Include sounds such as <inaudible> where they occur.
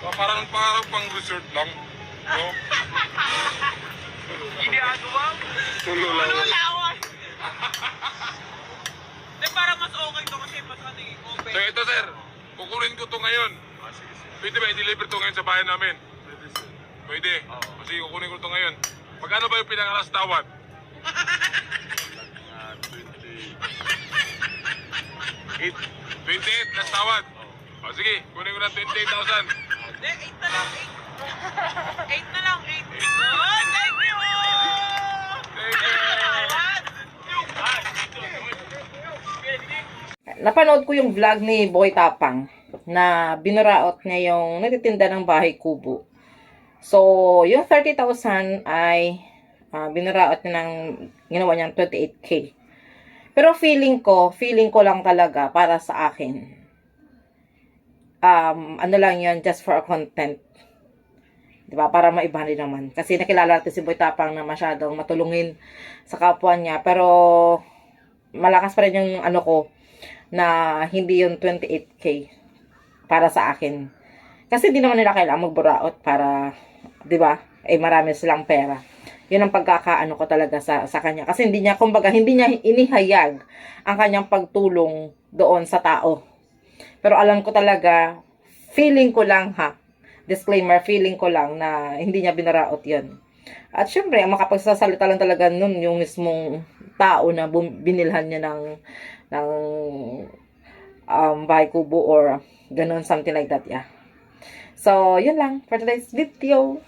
Pa- Parang parang pang resort lang. No? <laughs> Ginagawa? Tulo lang. lawan? Hindi, parang mas okay to kasi mas nating open. So ito sir, kukunin ko to ngayon. Pwede ba i-deliver to ngayon sa bahay namin? Pwede. O sige, kukunin ko to ngayon. Magkano ba yung pinangalas tawad? 28 na tawad. O sige, kunin ko na 28,000. Hindi, 8 na lang, 8. 8 na lang, 8. Oh, thank you! Napanood ko yung vlog ni Boy Tapang na binuraot niya yung nagtitinda ng bahay kubo. So, yung 30,000 ay ah, binuraot niya ng ginawa niyang 28k. Pero feeling ko, feeling ko lang talaga para sa akin. Um, ano lang yun, just for a content. Diba? Para maiba rin naman. Kasi nakilala natin si Boy Tapang na masyadong matulungin sa kapwa niya. Pero, malakas pa rin yung ano ko, na hindi yung 28k para sa akin. Kasi di naman nila kailangan magburaot para, di ba, eh marami silang pera. Yun ang pagkakaano ko talaga sa, sa kanya. Kasi hindi niya, kumbaga, hindi niya inihayag ang kanyang pagtulong doon sa tao. Pero alam ko talaga, feeling ko lang ha, disclaimer, feeling ko lang na hindi niya binaraot yun. At syempre, ang makapagsasalita lang talaga nun yung mismong tao na binilhan niya ng ng um, bahay kubo or ganun, something like that, yeah. So, yun lang for today's video.